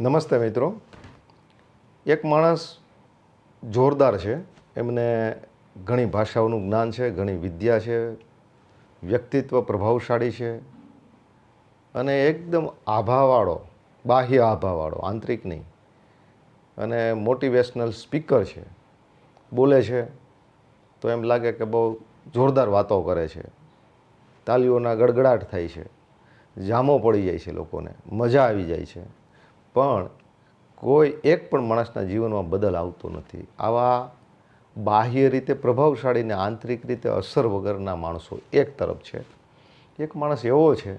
નમસ્તે મિત્રો. એક માણસ જોરદાર છે. એમને ઘણી ભાષાઓનું જ્ઞાન છે, ઘણી વિદ્યા છે, વ્યક્તિત્વ પ્રભાવશાળી છે અને એકદમ આભાવાળો, બાહ્ય આભાવાળો, આંતરિક નહીં. અને મોટિવેશનલ સ્પીકર છે. બોલે છે તો એમ લાગે કે બહુ જોરદાર વાતો કરે છે. તાલીઓના ગડગડાટ થાય છે. જામો પડી જાય છે લોકોને. મજા આવી જાય છે. પણ કોઈ એક પણ માણસના જીવનમાં બદલ આવતો નથી. આવા બાહ્ય રીતે પ્રભાવશાળી ને આંતરિક રીતે અસર વગરના માણસો એક તરફ છે. એક માણસ એવો છે,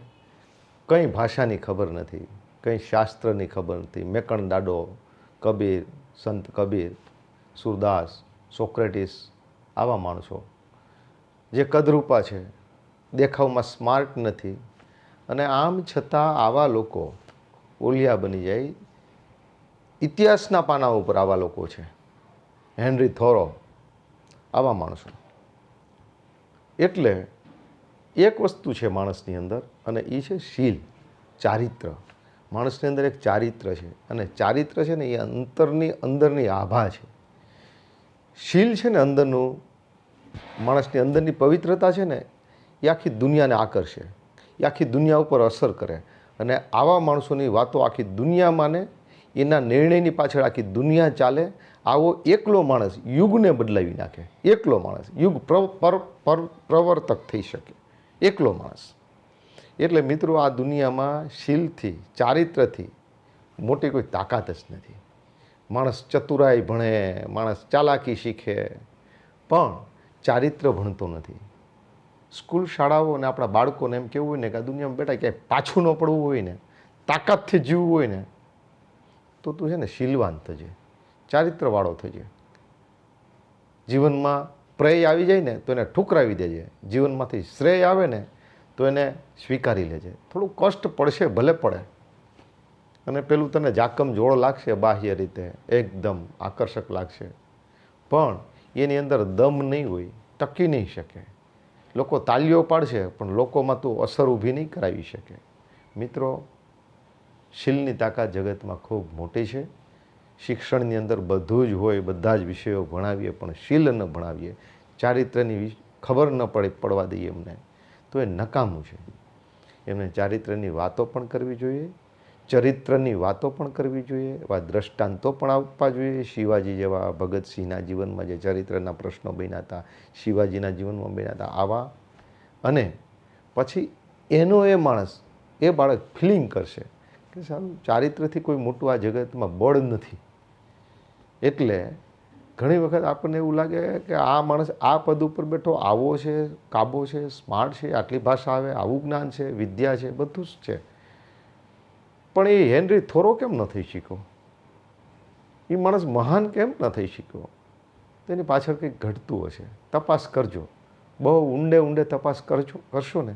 કંઈ ભાષાની ખબર નથી, કંઈ શાસ્ત્રની ખબર નથી. મેકણ દાડો, કબીર, સંત કબીર, સુરદાસ, સોક્રેટિસ આવા માણસો જે કદરૂપા છે, દેખાવમાં સ્માર્ટ નથી. અને આમ છતાં આવા લોકો ઓલિયા બની જાય. ઇતિહાસના પાના ઉપર આવા લોકો છે. હેનરી થોરો, આવા માણસો. એટલે એક વસ્તુ છે માણસની અંદર અને એ છે શીલ, ચારિત્ર. માણસની અંદર એક ચારિત્ર છે અને ચારિત્ર છે ને એ અંતરની અંદરની આભા છે. શીલ છે ને અંદરનું, માણસની અંદરની પવિત્રતા છે ને એ આખી દુનિયાને આકર્ષે. એ આખી દુનિયા ઉપર અસર કરે. અને આવા માણસોની વાતો આખી દુનિયા માને, એના નિર્ણયની પાછળ આખી દુનિયા ચાલે, આવો એકલો માણસ યુગને બદલાવી નાખે. એકલો માણસ. યુગ પ્ર પર પર, પ્રવર્તક થઈ શકે. એકલો માણસ. એટલે મિત્રો, આ દુનિયામાં શીલથી, ચારિત્રથી મોટી કોઈ તાકાત જ નથી. માણસ ચતુરાઈ ભણે, માણસ ચાલાકી શીખે, પણ ચારિત્ર ભણતો નથી. સ્કૂલ શાળાઓ અને આપણા બાળકોને એમ કેવું હોય ને કે આ દુનિયામાં બેટા ક્યાંય પાછું ન પડવું હોય ને, તાકાતથી જીવવું હોય ને, તો તું છે ને શીલવાન થજે ચારિત્રવાળો થજે જીવનમાં પ્રય આવી જાય ને તો એને ઠુકરાવી દેજે. જીવનમાંથી શ્રેય આવે ને તો એને સ્વીકારી લેજે. થોડું કષ્ટ પડશે, ભલે પડે. અને પેલું તને જાકમ જોડ લાગશે બાહ્ય રીતે, એકદમ આકર્ષક લાગશે. પણ એની અંદર દમ નહીં હોય, ટકી નહીં શકે. લોકો તાલીઓ પાડશે, પણ લોકોમાં તું અસર ઊભી નહીં કરાવી શકે. મિત્રો, શીલની તાકાત જગતમાં ખૂબ મોટી છે. શિક્ષણની અંદર બધું જ હોય, બધા જ વિષયો ભણાવીએ, પણ શીલ ન ભણાવીએ. ચારિત્રની ખબર ન પડે, પડવા દઈએ એમને. તો એ નકામું છે. એમને ચારિત્રની વાતો પણ કરવી જોઈએ ચરિત્રની વાતો પણ કરવી જોઈએ, એવા દ્રષ્ટાંતો પણ આપવા જોઈએ. શિવાજી જેવા ભગતસિંહના જીવનમાં જે ચરિત્રના પ્રશ્નો બન્યા હતા, શિવાજીના જીવનમાં બન્યા હતા, આવા. અને પછી એનો એ માણસ, એ બાળક ફિલિંગ કરશે કે સારું, ચારિત્રથી કોઈ મોટું આ જગતમાં બળ નથી. એટલે ઘણી વખત આપણને એવું લાગે કે આ માણસ આ પદ ઉપર બેઠો, આવો છે, કાબો છે, સ્માર્ટ છે, આટલી ભાષા આવે, આવું જ્ઞાન છે, વિદ્યા છે, બધું જ છે. પણ એ હેનરી થોરો કેમ ન થઈ શક્યો? એ માણસ મહાન કેમ ન થઈ શીખ્યો તેની પાછળ કંઈક ઘટતું હશે. તપાસ કરજો. બહુ ઊંડે ઊંડે તપાસ કરજો, કરશો ને,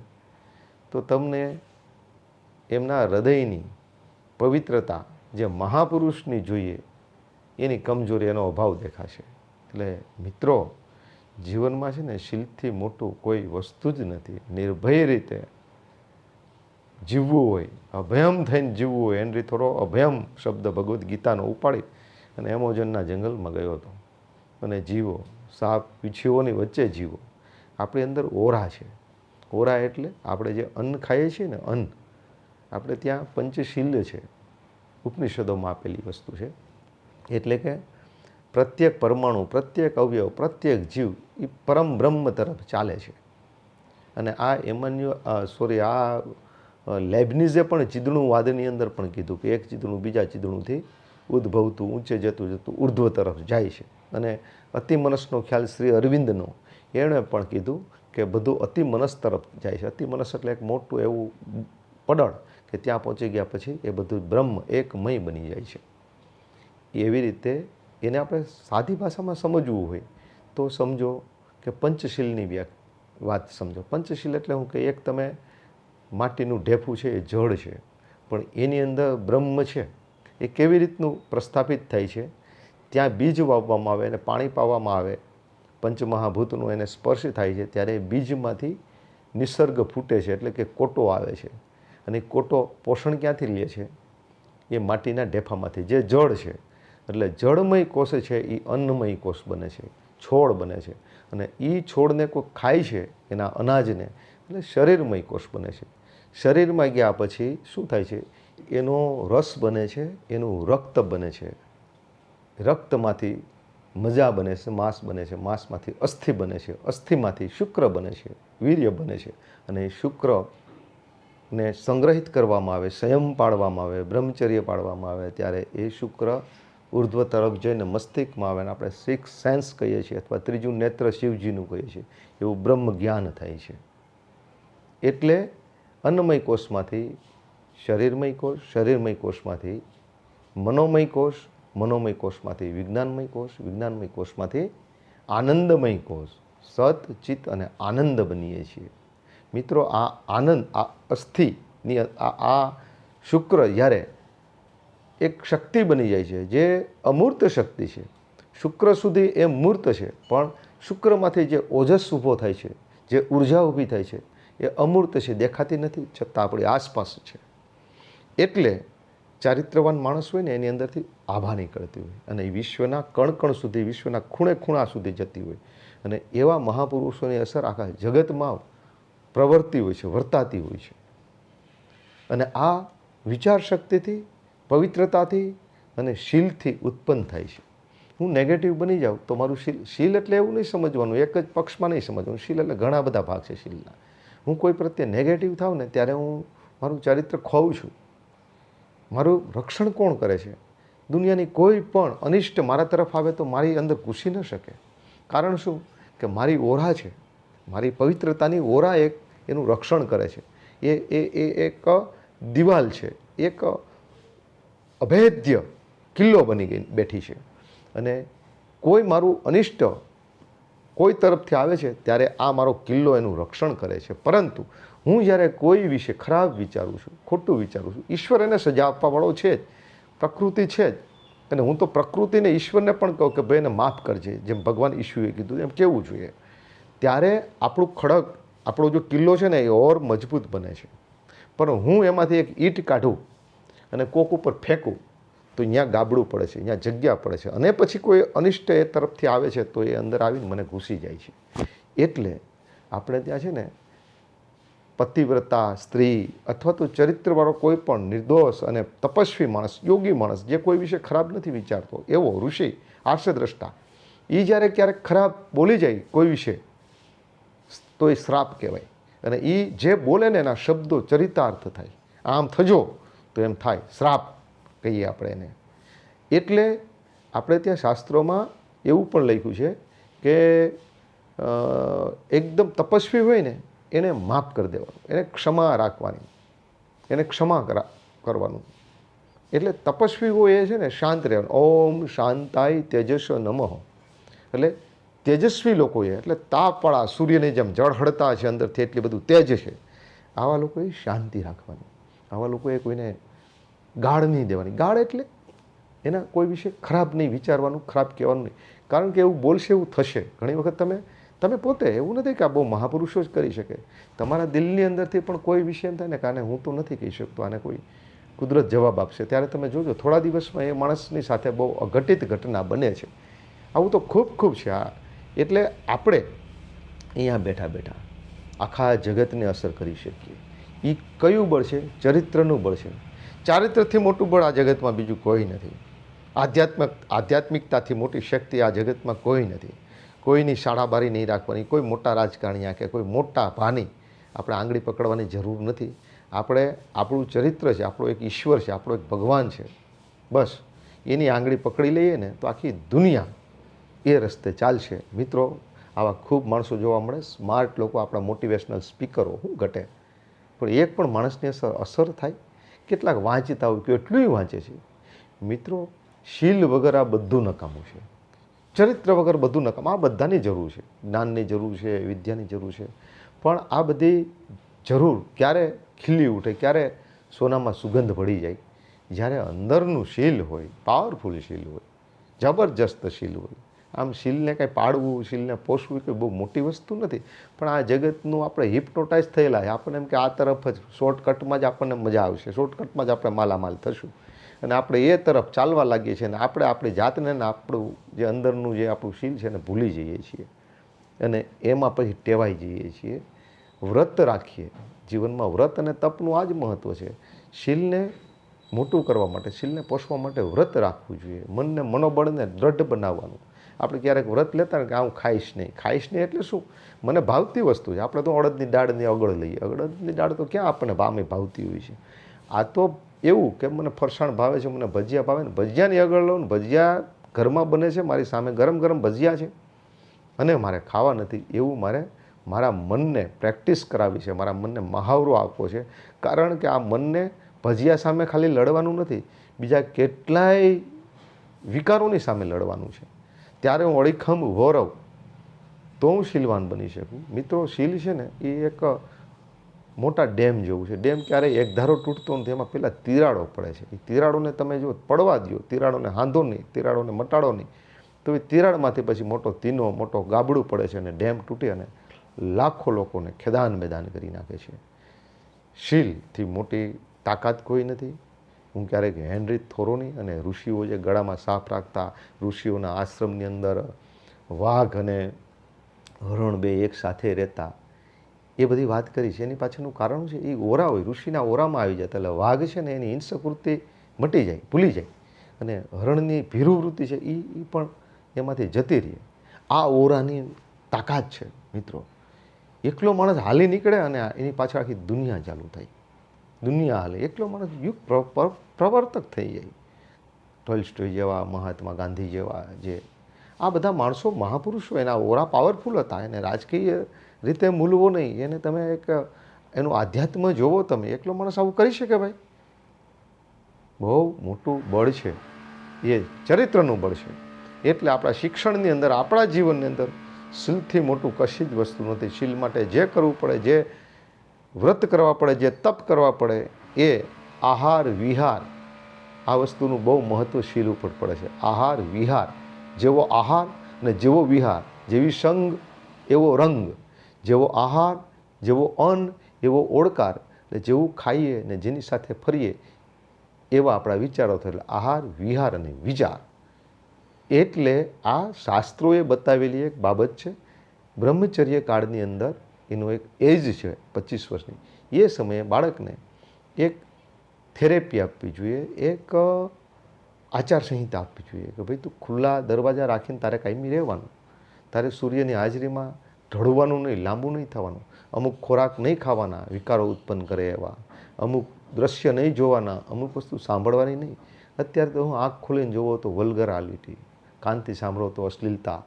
તો તમને એમના હૃદયની પવિત્રતા જે મહાપુરુષની જોઈએ, એની કમજોરી એનો અભાવ દેખાશે. એટલે મિત્રો, જીવનમાં છે ને, શીલથી મોટું કોઈ વસ્તુ જ નથી. નિર્ભય રીતે જીવવું હોય, અભયમ થઈને જીવવું હોય, એનરી થોડો અભયમ શબ્દ ભગવદ્ ગીતાનો ઉપાડી અને એમોજનના જંગલમાં ગયો હતો. અને જીવો, સાપ પીછીઓની વચ્ચે જીવો. આપણી અંદર ઓરા છે. ઓરા એટલે આપણે જે અન્ન ખાઈએ છીએ ને અન્ન, આપણે ત્યાં પંચશીલ છે. ઉપનિષદોમાં આપેલી વસ્તુ છે. એટલે કે પ્રત્યેક પરમાણુ, પ્રત્યેક અવયવ, પ્રત્યેક જીવ એ પરમ બ્રહ્મ તરફ ચાલે છે. અને આ એમન્યુ સોરી આ લેબનીઝે પણ ચીદણુવાદની અંદર પણ કીધું કે એક ચીદણું બીજા ચીદણુંથી ઉદ્ભવતું, ઊંચે જતું જતું ઉર્ધ્વ તરફ જાય છે. અને અતિમનસનો ખ્યાલ શ્રી અરવિંદનો, એણે પણ કીધું કે બધું અતિમનસ તરફ જાય છે. અતિમનસ એટલે એક મોટું એવું પડળ કે ત્યાં પહોંચી ગયા પછી એ બધું બ્રહ્મ એકમય બની જાય છે. એવી રીતે એને આપણે સાદી ભાષામાં સમજવું હોય તો સમજો કે પંચશીલની વાત સમજો. પંચશીલ એટલે હું કે એક તમે માટીનું ઢેફું છે, એ જળ છે. પણ એની અંદર બ્રહ્મ છે, એ કેવી રીતનું પ્રસ્થાપિત થાય છે? ત્યાં બીજ વાવવામાં આવે અને પાણી પાવામાં આવે. પંચમહાભૂતનું એને સ્પર્શ થાય છે, ત્યારે બીજમાંથી નિસર્ગ ફૂટે છે, એટલે કે કોટો આવે છે. અને કોટો પોષણ ક્યાંથી લે છે? એ માટીના ઢેફામાંથી. જે જળ છે, એટલે જળમય કોષ છે, એ અન્નમય કોષ બને છે, છોડ બને છે. અને એ છોડને કોઈ ખાય છે, એના અનાજને, એટલે શરીરમય કોષ બને છે. શરીરમાં ગયા પછી શું થાય છે? એનો રસ બને છે, એનું રક્ત બને છે. રક્તમાંથી મજા બને છે, માંસ બને છે, માંસમાંથી અસ્થિ બને છે, અસ્થિમાંથી શુક્ર બને છે, વીર્ય બને છે અને એ શુક્રને સંગ્રહિત કરવામાં આવે, સંયમ પાડવામાં આવે, બ્રહ્મચર્ય પાડવામાં આવે ત્યારે એ શુક્ર ઉર્ધ્વ તરફ જઈને મસ્તિષ્કમાં આવે અને આપણે સિક્સ સેન્સ કહીએ છીએ અથવા ત્રીજું નેત્ર શિવજીનું કહીએ છીએ. એવું બ્રહ્મ જ્ઞાન થાય છે. એટલે અન્નમય કોષમાંથી, શરીરમય કોષ, શરીરમય કોષમાંથી, મનોમય કોષ, મનોમય કોષમાંથી વિજ્ઞાનમય કોષ, વિજ્ઞાનમય કોષમાંથી આનંદમય કોષ, સત, ચિત્ત અને આનંદ બનીએ છીએ. મિત્રો, આ આનંદ, આ અસ્થિની આ શુક્ર જ્યારે એક શક્તિ બની જાય છે, જે અમૂર્ત શક્તિ છે. શુક્ર સુધી એ મૂર્ત છે, પણ શુક્રમાંથી જે ઓજસ ઊભો થાય છે, જે ઊર્જા ઊભી થાય છે એ અમૂર્ત છે, દેખાતી નથી, છતાં આપણી આસપાસ છે. એટલે ચારિત્રવાન માણસ હોય ને, એની અંદરથી આભા નીકળતી હોય. અને વિશ્વના કણ કણ સુધી, વિશ્વના ખૂણે ખૂણા સુધી જતી હોય. અને એવા મહાપુરુષોની અસર આખા જગતમાં પ્રવર્તી હોય છે, વર્તાતી હોય છે. અને આ વિચાર શક્તિથી પવિત્રતાથી અને શીલથી ઉત્પન્ન થાય છે. હું નેગેટિવ બની જાઉં તો મારું શીલ શીલ એટલે એવું નહીં સમજવાનું, એક જ પક્ષમાં નહીં સમજવાનું. શીલ એટલે ઘણા બધા ભાગ છે શીલના. હું કોઈ પ્રત્યે નેગેટિવ થાઉં ને ત્યારે હું મારું ચારિત્ર ખોઉં છું. મારું રક્ષણ કોણ કરે છે? દુનિયાની કોઈ પણ અનિષ્ટ મારા તરફ આવે તો મારી અંદર ઘૂસી ન શકે. કારણ શું? કે મારી ઓરા છે. મારી પવિત્રતાની ઓરા એક એનું રક્ષણ કરે છે. એ એ એ એક દિવાલ છે. એક અભેદ્ય કિલ્લો બની ગઈ, બેઠી છે. અને કોઈ મારું અનિષ્ટ કોઈ તરફથી આવે છે ત્યારે આ મારો કિલ્લો એનું રક્ષણ કરે છે. પરંતુ હું જ્યારે કોઈ વિશે ખરાબ વિચારું છું, ખોટું વિચારું છું, ઈશ્વર એને સજા આપવાવાળો છે જ, પ્રકૃતિ છે જ. અને હું તો પ્રકૃતિને ઈશ્વરને પણ કહું કે, ભાઈ, એને માફ કરજે. જેમ ભગવાન ઈશ્વરે કીધું, એમ કેવું જોઈએ? ત્યારે આપણું ખડક, આપણો જો કિલ્લો છે ને, એ ઓર મજબૂત બને છે. પણ હું એમાંથી એક ઈંટ કાઢું અને કોક ઉપર ફેંકું તો ત્યાં ગાબડું પડે છે ત્યાં જગ્યા પડે છે. અને પછી કોઈ અનિષ્ટ એ તરફથી આવે છે તો એ અંદર આવીને મને ઘૂસી જાય છે. એટલે આપણે ત્યાં છે ને પતિવ્રતા, સ્ત્રી અથવા તો ચરિત્રવાળો કોઈ પણ નિર્દોષ અને તપસ્વી માણસ, યોગી માણસ જે કોઈ વિશે ખરાબ નથી વિચારતો, એવો ઋષિ, આર્ષદ્રષ્ટા એ જ્યારે ક્યારેક ખરાબ બોલી જાય કોઈ વિશે, તો એ શ્રાપ કહેવાય. અને એ જે બોલે ને એના શબ્દો ચરિતાર્થ થાય. આમ થજો તો એમ થાય, શ્રાપ. કહીએ આપણે એને. એટલે આપણે ત્યાં શાસ્ત્રોમાં એવું પણ લખ્યું છે કે એકદમ તપસ્વી હોય ને, એને માફ કરી દેવાનું. એને ક્ષમા રાખવાની. એને ક્ષમા કરા, કરવાનું. એટલે તપસ્વી હોય એ છે ને, શાંત રહેવાનું. ઓમ શાંતાય તેજસ નમઃ. એટલે તેજસ્વી લોકોએ એટલે તાપવાળા સૂર્યની જેમ જળ હળતા છે અંદરથી, એટલી બધું તેજ છે. આવા લોકોએ શાંતિ રાખવાની. આવા લોકોએ કોઈને ગાળ નહીં દેવાની. ગાળ એટલે એના કોઈ વિશે ખરાબ નહીં વિચારવાનું, ખરાબ કહેવાનું નહીં. કારણ કે એવું બોલશે એવું થશે. ઘણી વખત તમે તમે પોતે એવું નથી કે આ બહુ મહાપુરુષો જ કરી શકે. તમારા દિલની અંદરથી પણ કોઈ વિષય થાય ને કારણે હું તો નથી કહી શકતો, આને કોઈ કુદરત જવાબ આપશે. ત્યારે તમે જોજો, થોડા દિવસમાં એ માણસની સાથે બહુ અઘટિત ઘટના બને છે. આવું તો ખૂબ ખૂબ છે. આ એટલે આપણે અહીંયા બેઠા બેઠા આખા જગતને અસર કરી શકીએ. એ કયું બળ છે? ચરિત્રનું બળ છે. ચારિત્રથી મોટું બળ આ જગતમાં બીજું કોઈ નથી. આધ્યાત્મિક, આધ્યાત્મિકતાથી મોટી શક્તિ આ જગતમાં કોઈ નથી. કોઈની શાળાબારી નહીં રાખવાની, કોઈ મોટા રાજકારણીયા કે કોઈ મોટા ભાની આપણે આંગળી પકડવાની જરૂર નથી. આપણે, આપણું ચરિત્ર છે, આપણો એક ઈશ્વર છે, આપણો એક ભગવાન છે. બસ, એની આંગળી પકડી લઈએ ને તો આખી દુનિયા એ રસ્તે ચાલશે. મિત્રો, આવા ખૂબ માણસો જોવા મળે, સ્માર્ટ લોકો, આપણા મોટિવેશનલ સ્પીકરો શું ઘટે. પણ એક પણ માણસની અસર અસર થાય. કેટલાક વાંચતા હોય કેટલું વાંચે છે. મિત્રો, શીલ વગર આ બધું નકામું છે. ચરિત્ર વગર બધું નકામ. આ બધાની જરૂર છે. જ્ઞાનની જરૂર છે, વિદ્યાની જરૂર છે. પણ આ બધી જરૂર ક્યારે ખીલી ઉઠે, ક્યારે સોનામાં સુગંધ ભળી જાય? જ્યારે અંદરનું શીલ હોય પાવરફુલ શીલ હોય, જબરજસ્ત શીલ હોય આમ શીલને કાંઈ પાડવું, શીલને પોષવું કંઈ બહુ મોટી વસ્તુ નથી. પણ આ જગતનું આપણે હિપ્નોટાઇઝ થયેલા છે. આપણને એમ કે આ તરફ જ શોર્ટકટમાં જ આપણને મજા આવશે. શોર્ટકટમાં જ આપણે માલામાલ થશું. અને આપણે એ તરફ ચાલવા લાગીએ છીએ અને આપણે આપણી જાતને આપણું જે અંદરનું જે આપણું શીલ છે એને ભૂલી જઈએ છીએ. અને એમાં પછી ટેવાઈ જઈએ છીએ. વ્રત રાખીએ. જીવનમાં વ્રત અને તપનું આ જ મહત્ત્વ છે. શીલને મોટું કરવા માટે, શીલને પોષવા માટે વ્રત રાખવું જોઈએ. મનને મનોબળને દ્રઢ બનાવવાનું. આપણે ક્યારેક વ્રત લેતા ને કે હું ખાઈશ નહીં. ખાઈશ નહીં એટલે શું? મને ભાવતી વસ્તુ છે. આપણે તો અડદની દાળની અગળ લઈએ. અડદની દાળ તો ક્યાં આપણને ભામે ભાવતી હોય છે? આ તો એવું કે મને ફરસાણ ભાવે છે, મને ભજીયા ભાવે ને ભજીયાની અગળ લઉં ને ભજીયા ઘરમાં બને છે, મારી સામે ગરમ ગરમ ભજીયા છે. અને મારે ખાવા નથી. એવું મારે મારા મનને પ્રેક્ટિસ કરાવી છે. મારા મનને મહાવરો આપવો છે. કારણ કે આ મનને ભજીયા સામે ખાલી લડવાનું નથી. બીજા કેટલાય વિકારોની સામે લડવાનું છે. ત્યારે હું અડીખમ ઊભો રહું તો હું શીલવાન બની શકું. મિત્રો, શીલ છે ને, એ એક મોટા ડેમ જેવું છે. ડેમ ક્યારેય એક ધારો તૂટતો નથી એમાં પહેલાં તિરાડો પડે છે. એ તિરાડોને તમે જો પડવા દો તિરાડોને હાંધો નહીં, તિરાડોને મટાડો નહીં, તો એ તિરાડમાંથી પછી મોટો તીનો, મોટો ગાબડું પડે છે અને ડેમ તૂટી અને લાખો લોકોને ખેદાન મેદાન કરી નાખે છે. શીલથી મોટી તાકાત કોઈ નથી. હું ક્યારેક હેનરી થોરોની અને ઋષિઓ જે ગળામાં સાફ રાખતા ઋષિઓના આશ્રમની અંદર વાઘ અને હરણ બે એક સાથે રહેતા, એ બધી વાત કરી છે. એની પાછળનું કારણ છે, એ ઓરા હોય ઋષિના ઓરામાં આવી જાય એટલે વાઘ છે ને, એની હિંસકૃતિ મટી જાય, ભૂલી જાય. અને હરણની ભીરુવૃત્તિ છે એ એ પણ એમાંથી જતી રહે. આ ઓરાની તાકાત છે, મિત્રો. એકલો માણસ હાલી નીકળે અને એની પાછળ આખી દુનિયા ચાલુ થાય. દુનિયા હાલે. એકલો માણસ યુગ પ્ર- પ્ર- પ્રવર્તક થઈ જાય. ટોલ્સ્ટોય જેવા, મહાત્મા ગાંધી જેવા જે, આ બધા માણસો મહાપુરુષો એના ઓરા પાવરફુલ હતા. એને રાજકીય રીતે મૂલવો નહીં. એને તમે એક, એનું આધ્યાત્મ જોવો તમે. એકલો માણસ આવું કરી શકે ભાઈ? બહુ મોટું બળ છે. એ ચરિત્રનું બળ છે. એટલે આપણા શિક્ષણની અંદર, આપણા જીવનની અંદર શીલથી મોટું કશી જ વસ્તુ નથી. શીલ માટે જે કરવું પડે, જે વ્રત કરવા પડે, જે તપ કરવા પડે, એ આહાર વિહાર. આ વસ્તુનું બહુ મહત્ત્વ શીલ ઉપર પડે છે. આહાર વિહાર. જેવો આહાર ને જેવો વિહાર. જેવી સંગ, એવો રંગ. જેવો આહાર, જેવો અન્ન, એવો ઓળકાર. ને જેવું ખાઈએ ને જેની સાથે ફરીએ, એવા આપણા વિચારો થાય. એટલે આહાર વિહાર અને વિચાર. એટલે આ શાસ્ત્રોએ બતાવેલી એક બાબત છે. બ્રહ્મચર્ય કાળની અંદર એનો એક એજ છે પચીસ વર્ષની. એ સમયે બાળકને એક થેરેપી આપવી જોઈએ, એક આચારસંહિતા આપવી જોઈએ કે ભાઈ તું ખુલ્લા દરવાજા રાખીને તારે કાયમી રહેવાનું. તારે સૂર્યની હાજરીમાં ઢળવાનું નહીં, લાંબુ નહીં થવાનું. અમુક ખોરાક નહીં ખાવાના, વિકારો ઉત્પન્ન કરે એવા. અમુક દ્રશ્ય નહીં જોવાના, અમુક વસ્તુ સાંભળવાની નહીં. અત્યારે તો હું આંખ ખોલીને જોવો તો વલ્ગરાલિટી કાનથી સાંભળો તો અશ્લીલતા.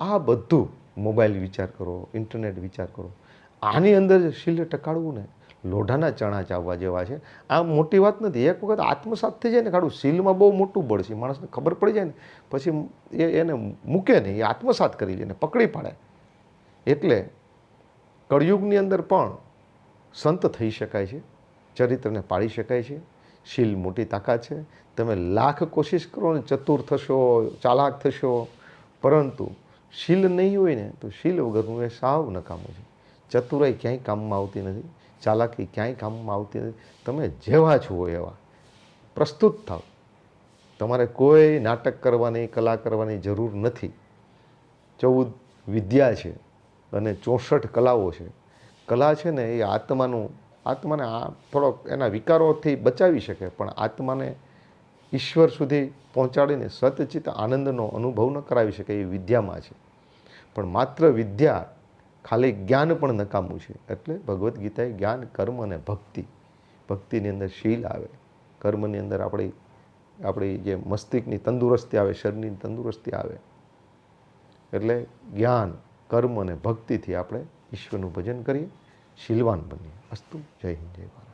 આ બધું મોબાઈલ વિચાર કરો, ઇન્ટરનેટ વિચાર કરો. આની અંદર શીલે ટકાડવું ને, લોઢાના ચણા ચાવવા જેવા છે. આ મોટી વાત નથી. એક વખત આત્મસાત થઈ જાય ને કાઢું શીલમાં બહુ મોટું બળ છે. માણસને ખબર પડી જાય ને, પછી એ એને મૂકે નહીં એ આત્મસાત કરી લે ને, પકડી પાડે. એટલે કળયુગની અંદર પણ સંત થઈ શકાય છે, ચરિત્રને પાળી શકાય છે. શીલ મોટી તાકાત છે. તમે લાખ કોશિશ કરો ને, ચતુર થશો, ચાલાક થશો. પરંતુ શીલ નહીં હોય ને તો શીલ વગરનું એ સાવ નકામું છે. ચતુરાઈ ક્યાંય કામમાં આવતી નથી, ચાલાકી ક્યાંય કામમાં આવતી નથી. તમે જેવા છો એવા, પ્રસ્તુત થાવ. તમારે કોઈ નાટક કરવાની, કલા કરવાની જરૂર નથી. ચૌદ વિદ્યા છે અને ચોસઠ કલાઓ છે. કલા છે ને એ આત્માનું, આત્માને આ થોડોક એના વિકારોથી બચાવી શકે, પણ આત્માને ઈશ્વર સુધી પહોંચાડીને સતચિત આનંદનો અનુભવ ન કરાવી શકે એ વિદ્યામાં છે. પણ માત્ર વિદ્યા, ખાલી જ્ઞાન પણ નકામું છે. એટલે ભગવદ્ ગીતાએ જ્ઞાન, કર્મ અને ભક્તિ, ભક્તિની અંદર શીલ આવે. કર્મની અંદર આપણી આપણી જે મસ્તિષ્કની તંદુરસ્તી આવે, શરીરની તંદુરસ્તી આવે. એટલે જ્ઞાન, કર્મ અને ભક્તિથી આપણે ઈશ્વરનું ભજન કરીએ, શીલવાન બનીએ. અસ્તુ, જય હિન્દ, જય ભારત.